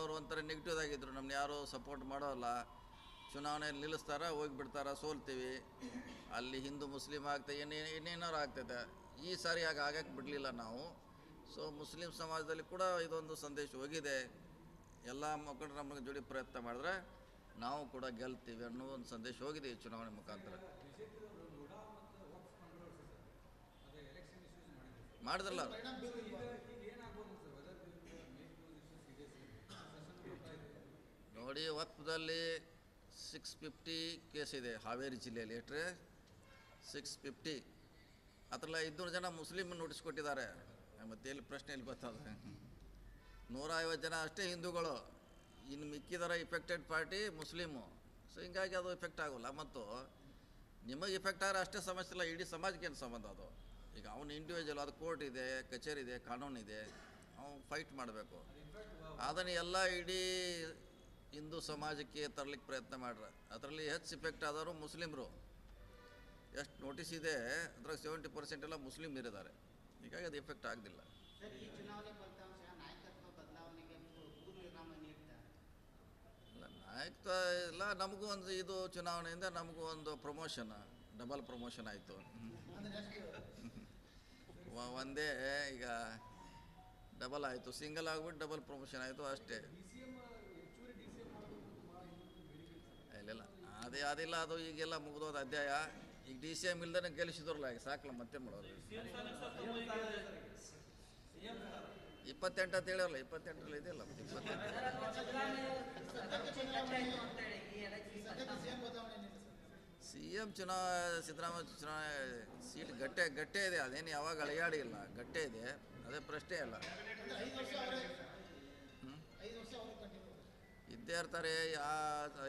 ಅವರು ಒಂಥರ ನೆಗೆಟಿವ್ ಆಗಿದ್ರು. ನಮ್ಮನ್ನ ಯಾರು ಸಪೋರ್ಟ್ ಮಾಡೋಲ್ಲ. ಚುನಾವಣೆಯಲ್ಲಿ ನಿಲ್ಲಿಸ್ತಾರ, ಹೋಗಿಬಿಡ್ತಾರ, ಸೋಲ್ತೀವಿ. ಅಲ್ಲಿ ಹಿಂದೂ, ಮುಸ್ಲಿಂ ಆಗ್ತದೆ ಏನೇ ಏನೇನಾರು ಆಗ್ತೈತೆ. ಈ ಸಾರಿ ಆಗ ಆಗಕ್ಕೆ ಬಿಡಲಿಲ್ಲ ನಾವು. ಸೊ ಮುಸ್ಲಿಂ ಸಮಾಜದಲ್ಲಿ ಕೂಡ ಇದೊಂದು ಸಂದೇಶ ಹೋಗಿದೆ. ಎಲ್ಲ ಮುಖಂಡರು ನಮಗೆ ಜೋಡಿ ಪ್ರಯತ್ನ ಮಾಡಿದ್ರೆ ನಾವು ಕೂಡ ಗೆಲ್ತೀವಿ ಅನ್ನೋ ಒಂದು ಸಂದೇಶ ಹೋಗಿದೆ ಈ ಚುನಾವಣೆ ಮುಖಾಂತರ. ಮಾಡಿದ್ರಲ್ಲ ನೋಡಿ, ಒತ್ತದಲ್ಲಿ ಸಿಕ್ಸ್ ಫಿಫ್ಟಿ ಇದೆ ಹಾವೇರಿ ಜಿಲ್ಲೆಯಲ್ಲಿ. ಎಷ್ಟ್ರೆ ಸಿಕ್ಸ್ ಫಿಫ್ಟಿ ಅದರಲ್ಲಿ ಐದುನೂರು ಜನ ಮುಸ್ಲಿಮ್ ನೋಟಿಸ್ ಕೊಟ್ಟಿದ್ದಾರೆ. ಮತ್ತೆ ಎಲ್ಲಿ ಪ್ರಶ್ನೆ ಎಲ್ಲಿ ಬರ್ತದೆ ನೂರ ಐವತ್ತು ಜನ ಅಷ್ಟೇ ಹಿಂದೂಗಳು. ಇನ್ನು ಮಿಕ್ಕಿದರ ಇಫೆಕ್ಟೆಡ್ ಪಾರ್ಟಿ ಮುಸ್ಲಿಮು. ಸೊ ಹಿಂಗಾಗಿ ಅದು ಇಫೆಕ್ಟ್ ಆಗೋಲ್ಲ. ಮತ್ತು ನಿಮಗೆ ಇಫೆಕ್ಟ್ ಆದರೆ ಅಷ್ಟೇ ಸಮಸ್ಯೆ ಇಲ್ಲ. ಇಡೀ ಸಮಾಜಕ್ಕೆ ಏನು ಸಂಬಂಧ ಅದು? ಈಗ ಅವನು ಇಂಡಿವಿಜುವಲ್ ಅದು ಕೋರ್ಟ್ ಇದೆ, ಕಚೇರಿ ಇದೆ, ಕಾನೂನು ಇದೆ. ಅವನು ಫೈಟ್ ಮಾಡಬೇಕು. ಅದನ್ನು ಎಲ್ಲ ಇಡೀ ಹಿಂದೂ ಸಮಾಜಕ್ಕೆ ತರಲಿಕ್ಕೆ ಪ್ರಯತ್ನ ಮಾಡ್ರೆ. ಅದರಲ್ಲಿ ಹೆಚ್ಚು ಇಫೆಕ್ಟ್ ಆದವರು ಮುಸ್ಲಿಮರು. ಎಷ್ಟು ನೋಟಿಸ್ ಇದೆ ಅದ್ರಾಗ ಸೆವೆಂಟಿ ಪರ್ಸೆಂಟ್ ಎಲ್ಲ ಮುಸ್ಲಿಮ್ ಇರಿದ್ದಾರೆ. ಹೀಗಾಗಿ ಅದು ಇಫೆಕ್ಟ್ ಆಗಲಿಲ್ಲ ಇಲ್ಲ ನಾಯಕತ್ವ ಇಲ್ಲ ನಮಗೂ ಒಂದು ಇದು ಚುನಾವಣೆಯಿಂದ ನಮಗೂ ಒಂದು ಪ್ರಮೋಷನ್ ಡಬಲ್ ಪ್ರಮೋಷನ್ ಆಯಿತು. ಒಂದೇ ಈಗ ಡಬಲ್ ಆಯಿತು. ಸಿಂಗಲ್ ಆಗ್ಬಿಟ್ಟು ಡಬಲ್ ಪ್ರಮೋಷನ್ ಆಯಿತು ಅಷ್ಟೇ. ಇಲ್ಲ ಅದೇ, ಅದಿಲ್ಲ, ಅದು ಈಗೆಲ್ಲ ಮುಗಿದೋದ ಅಧ್ಯಾಯ. ಈಗ ಡಿ ಸಿ ಎಂ ಇಲ್ದೇ ಗೆಲ್ಲಿಸಿದ್ರಲ್ಲ, ಈಗ ಸಾಕಲ್ಲ ಮತ್ತೆ ಮಾಡೋದು. ಇಪ್ಪತ್ತೆಂಟು ಅಂತ ಹೇಳಿರಲ್ಲ ಇಪ್ಪತ್ತೆಂಟರಲ್ಲಿ ಇದೆಯಲ್ಲ ಇಪ್ಪತ್ತೆಂಟು? ಸಿ ಎಂ ಚುನಾವ ಸಿದ್ದರಾಮಯ್ಯ ಚುನಾವಣೆ ಸೀಟ್ ಗಟ್ಟೆ ಗಟ್ಟೆ ಇದೆ, ಅದೇನು ಯಾವಾಗ ಅಳೆಯಾಡಿಲ್ಲ ಗಟ್ಟೆ ಇದೆ, ಅದೇ ಪ್ರಶ್ನೆ ಅಲ್ಲ? ಇದ್ದೇ ಇರ್ತಾರೆ, ಯಾ,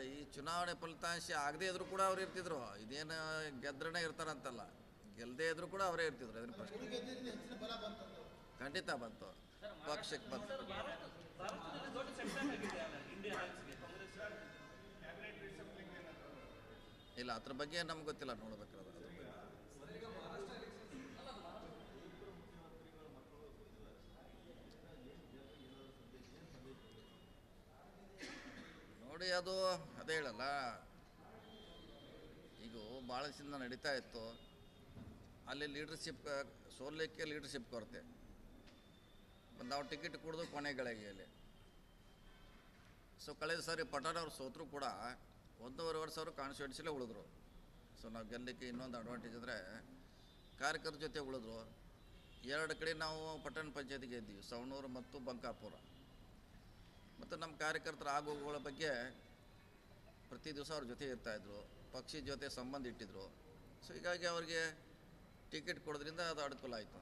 ಈ ಚುನಾವಣೆ ಫಲಿತಾಂಶ ಆಗದೇ ಇದ್ರು ಕೂಡ ಅವ್ರು ಇರ್ತಿದ್ರು. ಇದೇನು ಗೆದ್ರನೇ ಇರ್ತಾರಂತಲ್ಲ. ಗೆಲ್ಲದೇ ಇದ್ರು ಕೂಡ ಅವರೇ ಇರ್ತಿದ್ರು ಅದನ್ನ ಪ್ರಶ್ನೆ. ಖಂಡಿತ ಬಂತು. ಪಕ್ಷಕ್ಕೆ ಬಂತು. ಇಲ್ಲ, ಅದ್ರ ಬಗ್ಗೆ ನಮ್ಗೆ ಗೊತ್ತಿಲ್ಲ ನೋಡ್ಬೇಕಾದ್ರೆ ನೋಡಿ ಅದು ಅದೇ ಹೇಳಲ್ಲ. ಈಗ ಭಾಳ ದಿವಸದಿಂದ ನಡೀತಾ ಇತ್ತು. ಅಲ್ಲಿ ಲೀಡರ್ಶಿಪ್ ಸೋಲಿಕ್ಕೆ ಲೀಡರ್ಶಿಪ್ ಕೊರತೆ. ನಾವು ಟಿಕೆಟ್ ಕುಡಿದು ಕೊನೆಗಳಿಗೆ ಅಲ್ಲಿ. ಸೊ ಕಳೆದ ಸಾರಿ ಪಠಾಣ ಅವ್ರು ಸೋತರು ಕೂಡ ಒಂದೂವರೆ ವರ್ಷ ಅವರು ಕಾನ್ಸ್ಟಿಟ್ಯೂನ್ಸಿಲೇ ಉಳಿದ್ರು. ಸೊ ನಾವು ಗೆಲ್ಲಲಿಕ್ಕೆ ಇನ್ನೊಂದು ಅಡ್ವಾಂಟೇಜ್ ಅಂದರೆ ಕಾರ್ಯಕರ್ತರ ಜೊತೆ ಉಳಿದ್ರು. ಎರಡು ಕಡೆ ನಾವು ಪಟ್ಟಣ ಪಂಚಾಯತಿಗೆ ಇದ್ದೀವಿ ಸವಣೂರು ಮತ್ತು ಬಂಕಾಪುರ. ಮತ್ತು ನಮ್ಮ ಕಾರ್ಯಕರ್ತರ ಆಗೋಗುಗಳ ಬಗ್ಗೆ ಪ್ರತಿ ದಿವಸ ಅವ್ರ ಜೊತೆ ಇರ್ತಾಯಿದ್ರು ಪಕ್ಷಿ ಜೊತೆ ಸಂಬಂಧ ಇಟ್ಟಿದ್ರು. ಸೊ ಹೀಗಾಗಿ ಅವರಿಗೆ ಟಿಕೆಟ್ ಕೊಡೋದ್ರಿಂದ ಅದು ಅನುಕೂಲ ಆಯಿತು.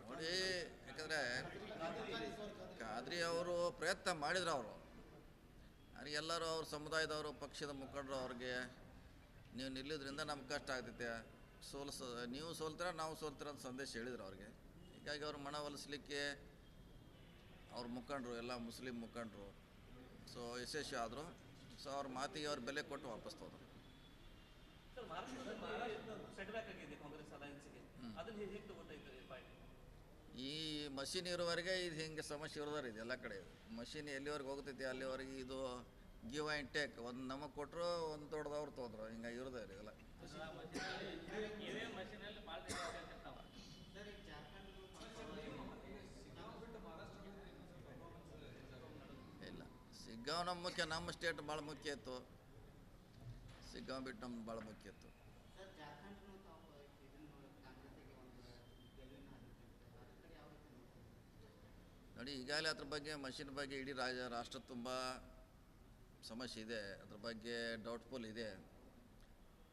ನೋಡಿ, ಯಾಕಂದರೆ ಖಾದ್ರಿ ಅವರು ಪ್ರಯತ್ನ ಮಾಡಿದ್ರು ಅವರು. ಅವ್ರಿಗೆ ಎಲ್ಲರೂ ಅವ್ರ ಸಮುದಾಯದವರು, ಪಕ್ಷದ ಮುಖಂಡರು ಅವ್ರಿಗೆ, ನೀವು ನಿಲ್ಲೋದ್ರಿಂದ ನಮ್ಗೆ ಕಷ್ಟ ಆಗ್ತೈತೆ. ಸೋಲ್ಸ ನೀವು ಸೋಲ್ತೀರ ನಾವು ಸೋಲ್ತೀರ ಅಂತ ಸಂದೇಶ ಹೇಳಿದ್ರು ಅವ್ರಿಗೆ. ಹೀಗಾಗಿ ಅವ್ರ ಮನವೊಲಿಸ್ಲಿಕ್ಕೆ ಅವ್ರ ಮುಖಂಡರು ಎಲ್ಲ ಮುಸ್ಲಿಂ ಮುಖಂಡರು ಸೊ ಯಶಸ್ವಿ ಆದರು. ಸೊ ಅವ್ರ ಮಾತಿಗೆ ಅವ್ರ ಬೆಲೆ ಕೊಟ್ಟು ವಾಪಸ್ ಹೋದರು ಇದ್ದಾರೆ ಈ ಮಷಿನ್ ಇರೋವರೆಗೆ ಇದು ಹಿಂಗೆ ಸಮಸ್ಯೆ ಇರೋದಾರ ಇದು ಎಲ್ಲ ಕಡೆ. ಮಷಿನ್ ಎಲ್ಲಿವರೆಗೆ ಹೋಗ್ತೈತಿ ಅಲ್ಲಿವರೆಗೆ ಇದು ಗಿವ್ ಆ್ಯಂಡ್ ಟೇಕ್ ಒಂದು ನಮಗೆ ಕೊಟ್ಟರು ಒಂದು ದೊಡ್ಡದವ್ರು ತೊಗೊಂಡ್ರು ಹಿಂಗೆ ಇರೋದೇ ರೀ ಎಲ್ಲ. ಇಲ್ಲ. ಸಿಗ್ಗಾವ್ ನಮ್ಮ ಮುಖ್ಯ ನಮ್ಮ ಸ್ಟೇಟ್ ಭಾಳ ಮುಖ್ಯ ಇತ್ತು. ಸಿಗ್ಗಾವ್ ಬಿಟ್ಟು ನಮ್ಗೆ ಭಾಳ ಮುಖ್ಯ ಇತ್ತು. ನೋಡಿ, ಈಗಾಗಲೇ ಅದ್ರ ಬಗ್ಗೆ, ಮಷಿನ್ ಬಗ್ಗೆ ಇಡೀ ರಾಜ ರಾಷ್ಟ್ರ ತುಂಬ ಸಮಸ್ಯೆ ಇದೆ, ಅದ್ರ ಬಗ್ಗೆ ಡೌಟ್ಫುಲ್ ಇದೆ.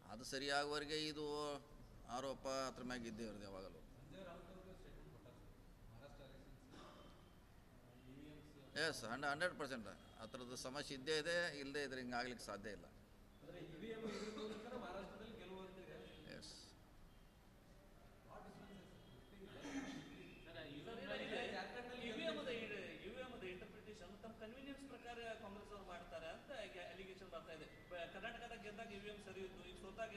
ಅದು ಸರಿಯಾಗುವವರೆಗೆ ಇದು ಆರೋಪ ಅದ್ರ ಮ್ಯಾಗ ಇದ್ದೇ ಇರೋದು ಯಾವಾಗಲೂ. ಎಸ್ ಹಂಡ್ ಹಂಡ್ರೆಡ್ ಪರ್ಸೆಂಟ್ ಆ ಥರದ್ದು ಸಮಸ್ಯೆ ಇದ್ದೇ ಇದೆ ಇಲ್ಲದೇ ಇದ್ರೆ ಹಿಂಗೆ ಆಗ್ಲಿಕ್ಕೆ ಸಾಧ್ಯ ಇಲ್ಲ ಎಸ್ ಇವಿಎಂದ ಇವಿಎಂದ ಇಂಟರ್ಪ್ರಿಟೇಷನ್ ತಮ್ಮ ಕನ್ವೀನಿಯನ್ಸ್ ಪ್ರಕಾರ ಕಾಂಗ್ರೆಸ್ ಅವ್ರು ಮಾಡ್ತಾರೆ ಅಂತ ಅಲಿಗೇಷನ್ ಬರ್ತಾ ಇದೆ ಬ- ಕರ್ನಾಟಕದಾಗ ಗೆದ್ದಾಗ ಇವಿಎಂ ಸರಿ ಇತ್ತು ಈಗ ಸೋತಾಗ ಮಹಾರಾಷ್ಟ್ರದಲ್ಲಿ ಸೋತಾಗ ಇವಿಎಂ ಅಂತ ಕೇಳ್ತಾವ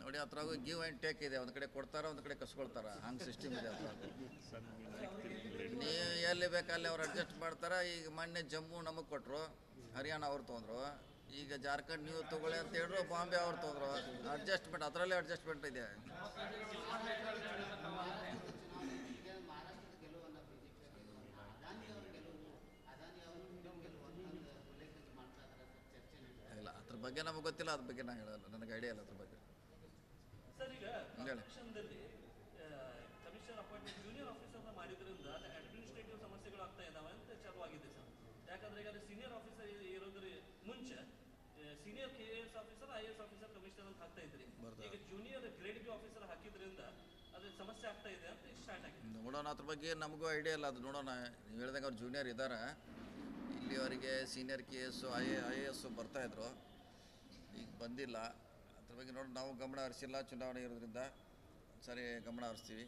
ನೋಡಿ, ಅದ್ರಾಗ ಗಿವ್ ಆ್ಯಂಡ್ ಟೇಕ್ ಇದೆ. ಒಂದು ಕಡೆ ಕೊಡ್ತಾರ, ಒಂದು ಕಡೆ ಕಸ್ಕೊಳ್ತಾರ. ಹಂಗೆ ಸಿಸ್ಟಮ್ ಇದೆ ಅದ್ರಾಗ. ನೀವು ಎಲ್ಲಿ ಬೇಕಲ್ಲಿ ಅವ್ರು ಅಡ್ಜಸ್ಟ್ ಮಾಡ್ತಾರ. ಈಗ ಮೊನ್ನೆ ಜಮ್ಮು ನಮಗೆ ಕೊಟ್ಟರು ಹರಿಯಾಣ ಅವ್ರು ತೊಗೊಂಡ್ರು. ಈಗ ಜಾರ್ಖಂಡ್ ನೀವು ತಗೊಳ್ಳಿ ಅಂತ ಹೇಳಿದ್ರು, ಬಾಂಬೆ ಅವ್ರು ತೊಗೊಂಡ್ರು. ಅಡ್ಜಸ್ಟ್ಮೆಂಟ್ ಅದರಲ್ಲೇ ಅಡ್ಜಸ್ಟ್ಮೆಂಟ್ ಇದೆ ಈಗ ಮಹಾರಾಷ್ಟ್ರದ ಗೆಲುವನ್ನು ಬಿಜೆಪಿ ಅದಾನಿ ಅವರ ಗೆಲುವು ಅದಾನಿ ಅವರ ಗೆಲುವು ಅಂತ ಉಲ್ಲೇಖ ಮಾಡ್ತಾ ಇದ್ದಾರೆ ಸರ್ ಚರ್ಚೆ ನಡೀತಾ ಇದೆ. ಇಲ್ಲ ಅದ್ರ ಬಗ್ಗೆ ನಮಗೆ ಗೊತ್ತಿಲ್ಲ ಅದ್ರ ಬಗ್ಗೆ ನಾನು ಹೇಳಲ್ಲ ನನಗೆ ಐಡಿಯಾ ಇಲ್ಲ ಅದ್ರ ಬಗ್ಗೆ. ಸರ್ ಈಗ ಹೇಳಿ. ಕಮಿಷನ್ ಅಪಾಯಿಂಟ್ಮೆಂಟ್ ಜೂನಿಯರ್ ಆಫೀಸರ್ನ ಮಾಡಿದ್ರಿಂದ ಅಡ್ಮಿನಿಸ್ಟ್ರೇಟಿವ್ ಸಮಸ್ಯೆಗಳು ಆಗ್ತಾ ಇದಾವೆ ಅಂತ ಚಾಲುವಾಗಿದೆ ಸರ್. ಯಾಕಂದ್ರೆ ಈಗ ಸೀನಿಯರ್ ಆಫೀಸರ್ ಇರೋದ್ರ ಮುಂಚೆ senior K S officer I S officer commissioner ಅಂತ ಹಾಕ್ತಾ ಇದ್ರಿ. ಈಗ ಜೂನಿಯರ್ ಗ್ರೇಡ್ ಬಿ ಆಫೀಸರ್ ಹಾಕಿದ್ರಿಂದ ಅದು ಸಮಸ್ಯೆ ಆಗ್ತಾ ಇದೆ ಅಂತ ಸ್ಟಾರ್ಟ್ ಆಗಿದೆ. ನೋಡೋಣ ಅದ್ರ ಬಗ್ಗೆ ನಮಗೂ ಐಡಿಯಾ ಇಲ್ಲ. ಅದು ನೋಡೋಣ. ನೀವು ಹೇಳ್ದಂಗೆ ಅವ್ರು ಜೂನಿಯರ್ ಇದ್ದಾರೆ ಇಲ್ಲಿವರೆಗೆ senior K S I A I A S ಬರ್ತಾಯಿದ್ರು ಈಗ ಬಂದಿಲ್ಲ. ಅದ್ರ ಬಗ್ಗೆ ನೋಡಿ ನಾವು ಗಮನ ಹರಿಸಿಲ್ಲ ಚುನಾವಣೆ ಇರೋದ್ರಿಂದ. ಸರಿ ಗಮನ ಹರಿಸ್ತೀವಿ.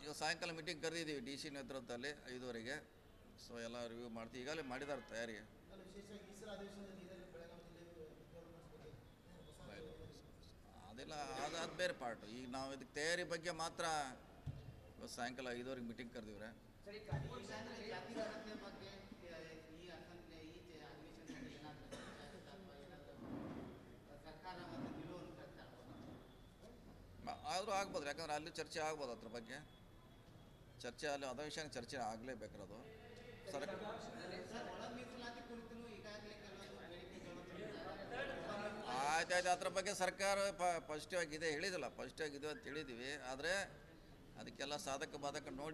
ಇವಾಗ. ಸಾಯಂಕಾಲ ಮೀಟಿಂಗ್ ಕರೆದಿದ್ದೀವಿ ಡಿ ಸಿ ನೇತೃತ್ವದಲ್ಲಿ ಐದುವರೆಗೆ. ಸೊ ಎಲ್ಲ ರಿವ್ಯೂ ಮಾಡ್ತೀವಿ. ಈಗಾಗಲೇ ಮಾಡಿದ್ದಾರೆ ತಯಾರಿ ಅದೆಲ್ಲ ಅದು ಅದು ಬೇರೆ ಪಾರ್ಟು ಈಗ ನಾವು ಇದಕ್ಕೆ ತಯಾರಿ ಬಗ್ಗೆ ಮಾತ್ರ ಇವತ್ತು ಸಾಯಂಕಾಲ ಐದುವರೆಗೆ ಮೀಟಿಂಗ್ ಕರೆದಿವ್ರೆ ಈಗಾಗಲೇ ಜಾತಿ ಗಣತಿ ಬಗ್ಗೆ ಆ, ಈ ಅಸೆಂಬ್ಲಿ ಈ ಜ- ಅಧಿವೇಶನದಲ್ಲಿ ಏನಾದರೂ ಚರ್ಚೆ ಆಗುತ್ತಾ ಅಥವಾ ಏನಾದರೂ ಸರ್ಕಾರ ಒಂದು ನಿಲುವನ್ನು ಪ್ರಕಟಿಸ್ತಾ ಆದರೂ ಆಗ್ಬೋದು, ಯಾಕಂದ್ರೆ ಅಲ್ಲಿ ಚರ್ಚೆ ಆಗ್ಬೋದು ಅದ್ರ ಬಗ್ಗೆ. ಚರ್ಚೆ ಅಲ್ಲಿ ಅದ ವಿಷಯ ಚರ್ಚೆ ಆಗಲೇಬೇಕಿರೋದು ಸರ್. ಆಯ್ತು ಅದ್ರ ಬಗ್ಗೆ ಸರ್ಕಾರ ಪಾಸಿಟಿವ್ ಆಗಿದೆ, ಹೇಳಿದಿಲ್ಲ ಪಾಸಿಟಿವ್ ಆಗಿದೆ ಅಂತ ಹೇಳಿದ್ದೀವಿ ಆದರೆ ಅದಕ್ಕೆಲ್ಲ ಸಾಧಕ ಬಾಧಕ ನೋಡಿ